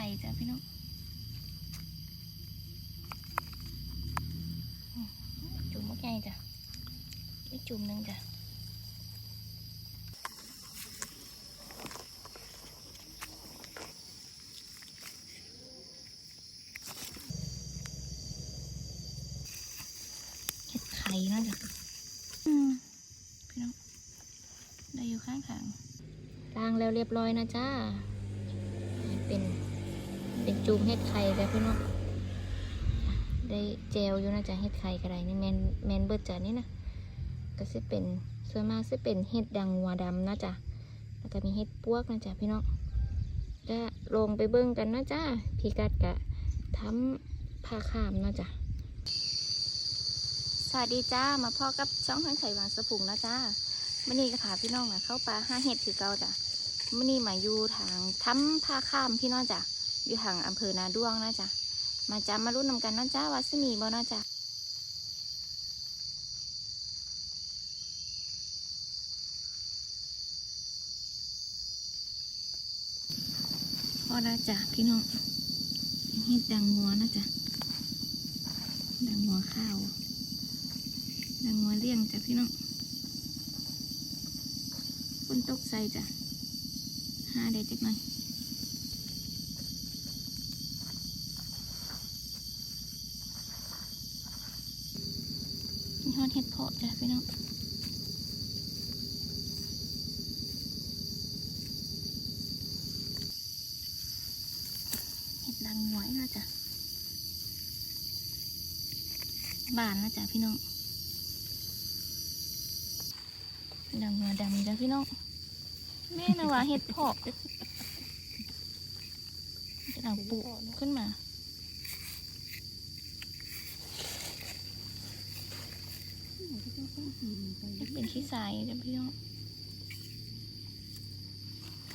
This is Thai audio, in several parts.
ข่จ้ะพี่น้องอืมจุ่มมะไงจ้ะอีกจุ่มหนึ่งจ้ะเห็ดไข่นาะจ้ะอืมพี่น้องได้อยู่ข้างทางล้างแล้วเรียบร้อยนะจ้า เป็นจูมเห็ดไข่แล้วพี่น้องได้เจลอยู่นะจ๊ะเห็ดไข่กระไรนี่แมนแมนเบิร์ดจ้ะนี่นะก็จะเป็นส่วนมากจะเป็นเห็ดดังหัวดำนะจ๊ะแล้วก็มีเห็ดปวกนะจ๊ะพี่น้องก็ลงไปเบิ้งกันนะจ๊ะพี่กัดกะทำผ้าขามนะจ๊ะสวัสดีจ้ามาพ่อกับช่องทางไข่วานสะพุงนะจ้ามื่อนี้ก็พาพี่น้องมาเข้าป่าห้าเห็ดคือเก่าจ้ะมื่อนี้มาอยู่ทางถ้ำผ้าข้ามพี่น้องจ้ะ อยู่ทางอำเภอนาด้วงนะจ๊ะมาจ้ามารุ่นนำกันนะจ้าว่าสิมีบ่นะจ๊ะพ่อนะจ๊ะพี่น้องเฮ็ดดังงัวนะจ๊ะดังงัวข้าวดังงัวเลี้ยงจ้ะพี่น้องฝนตกใส่จ้ะหาได้จักหน่อยนี่ฮอดเห็ดเพี่น้องเห็ดดังหวยนะจ้ะบานนะจ้ะพี่น้องดังหัวดำจ้ะพี่น้องแม่นะว่าเห็ดเพาะจะดังปุขึ้นมาจะ เป็นขี้ทรายจ้ะพี่น้อง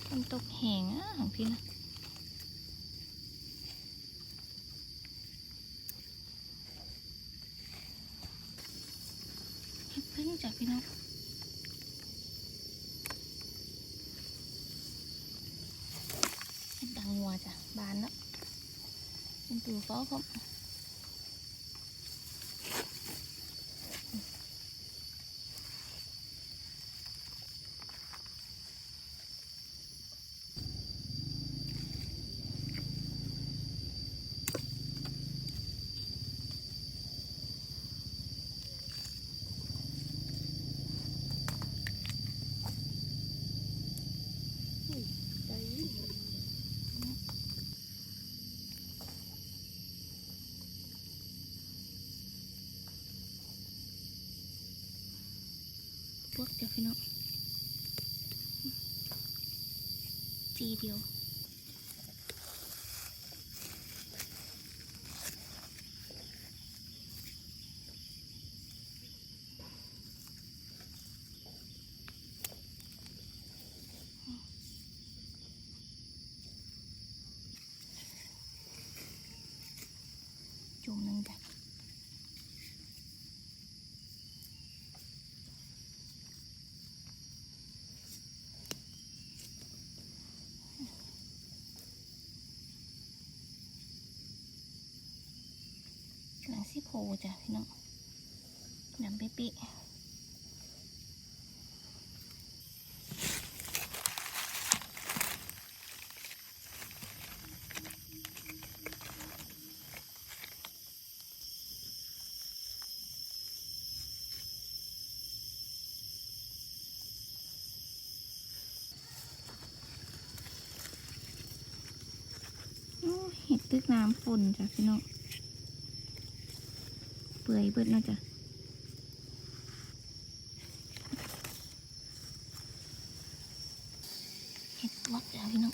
มันตกแหงอะของพี่นะเพึ่งจ้ะพี่น้องเฮ็ดดังวัวจ้ะบานแล้วเป็นตัวฟ้อครับ พี่น้องจีเดียวจุ่มหนึ่งจ้ะ หนังซี่โพจ้ะพี่น้องดำเป๊ะเห็ดตึกน้ำฝนจ้ะพี่น้อง เปื่อยเบิดเนาจะเห็ดวัดจ้ะพี่น้อง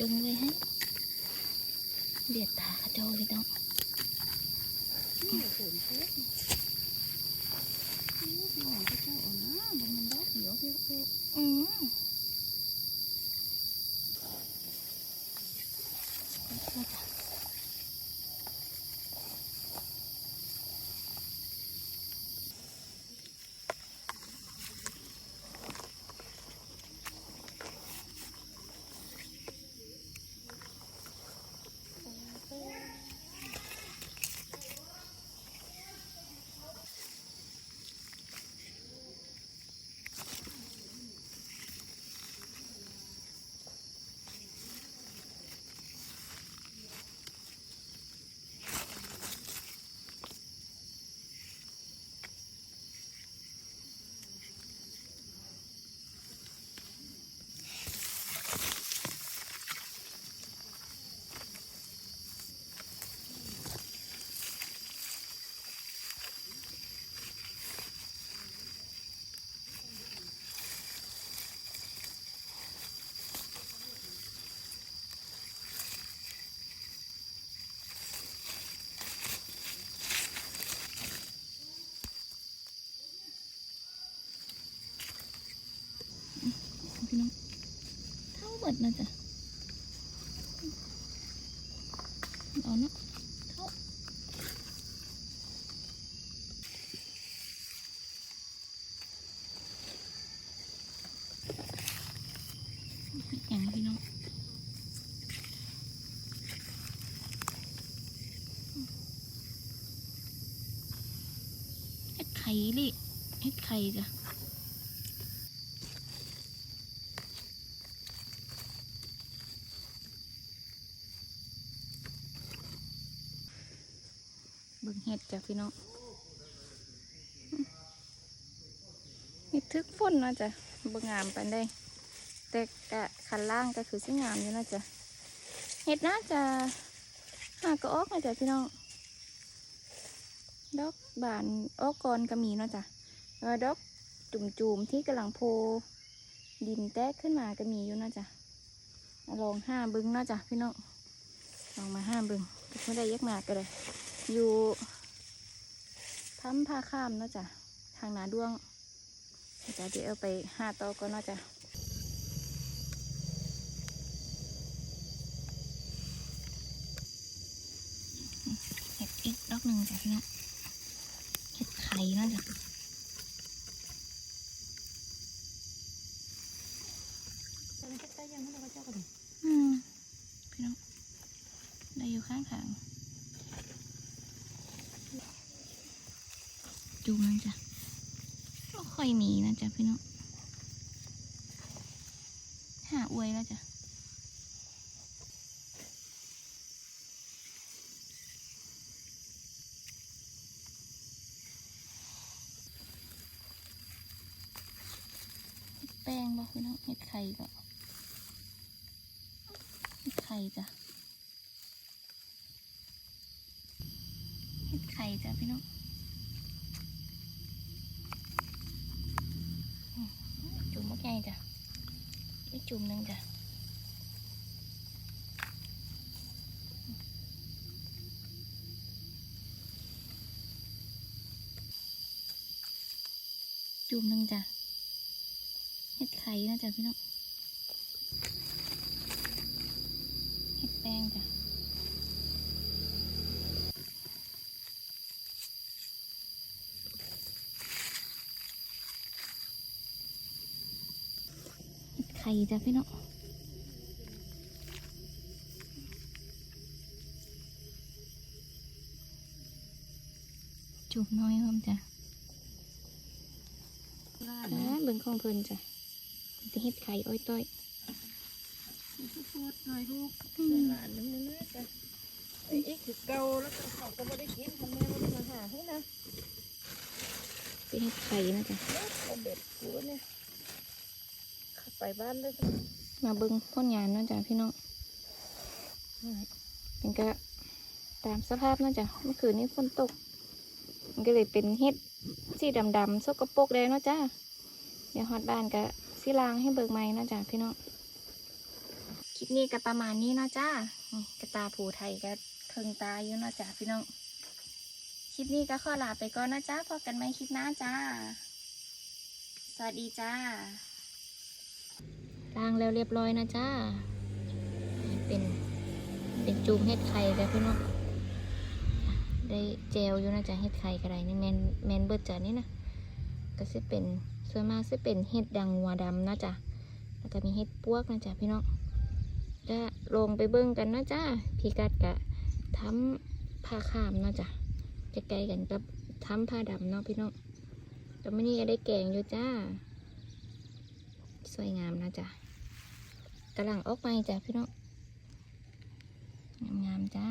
จงเลยฮะ เลียดตากระโจเลยต้อง พี่น้องเท่าหมด นะจ๊ะเอาเนาะเท่าอย่างพี่น้องเฮ็ดไข่ลิเฮ็ดไข่จ้ะ เห็ดจ้ะพี่น้องเห็ดทึกฝนเนาะจ้ะบงามปานใดแต่กะคันล่างก็คือสิงามอยู่นาะจ้ะเห็ดน่าจะหากก็ออกนะจ้ะพี่น้องดอกบานออกก่อนก็มีเนาะจ้ะแล้วดอกจุ่มๆที่กำลังโพดินแตกขึ้นมาก็มีอยู่นาะจ้ะลองห้าบึงนาะจ้ะพี่น้องลองมาห้าบึงไม่ได้ยักหมากก็เลยอยู่ ทำผ้าข้ามเนาะจ้ะทางนาด้วงจะเดี๋ยวเอาไปห้าโตอก็เนาะจ้ะเห็ดอีกดอกหนึ่งจ้ะพี่น้องเห็ดไข่เนาะจ้ะอืมพี่น้องได้อยู่ข้างทาง จูงนั่นจ้ะไม่ค่อยมีนะจ๊ะพี่น้องหาอวยแล้วจ้ะแป้งบ่พี่น้องเห็ดไข่ก็เห็ดไข่จ้ะเห็ดไข่จ้ะพี่น้อง จุ่มมะไงจ้ะอีกจุ่มหนึ่งจ้ะจุ่มหนึ่งจ้ะเห็ดไข่นะจ้ะพี่น้องเห็ดแป้งจ้ะเห็ดไข่จ้ะพี่น้องจุ่มน้อยเพิ่มจ้ะแล้วเบิ่งของเพิ่นจ้ะจะเห็ดไข่อ้อยต้อยพูดหน่อยลูกอืมหลานนึงนะจ้ะไอ้เอ็กคือเก่าแล้วก็เขาก็ไม่ได้กินทำแม่ไม่ได้มาหาให้นะเป็นเห็ดไข่นะจ๊ะเอาเบ็ดกูเนี่ยเข้า ไปบ้านเลยมาเบิ่งพ่นงานนะจ้ะพี่น้องมันก็ตามสภาพนะจ้ะเมื่อคืนนี้ฝนตก มันก็เลยเป็นเห็ดสีดำๆสกปรกเลยนะจ้ะเดี๋ยวฮอดบ้านก็สิล้างให้เบิกใหม่นะจ้ะพี่น้องคลิปนี้ก็ประมาณนี้นะจ้านี่กระตาผูไทยก็เคิงตาอยู่นะจ้ะพี่น้องคลิปนี้ก็ขอลาไปก่อนนะจ้าพบกันใหม่คลิปหน้าจ้า สวัสดีจ้า ล้างแล้วเรียบร้อยนะจ้า เป็นเป็นจูมเห็ดไข่แล้วพี่น้องได้เจลอยู่นะจ๊ะเห็ดไข่กระไรนี่แมนแมนเบิดจ้ะนี่นะก็จะเป็นส่วนมากจะเป็นเห็ดดังหัวดำนะจ๊ะแล้วก็มีเห็ดปวกนะจ๊ะพี่น้องจะลงไปเบิ่งกันนะจ้าพี่กัดกะทำผ้าขามนะจ๊ะจะไกลกันกับทำผ้าดำเนาะพี่น้องแต่ไม่นี่ก็ได้แกงอยู่จ้า สวยงามนะจ๊ะ กำลังออกไปจ้ะพี่น้องงามๆจ้า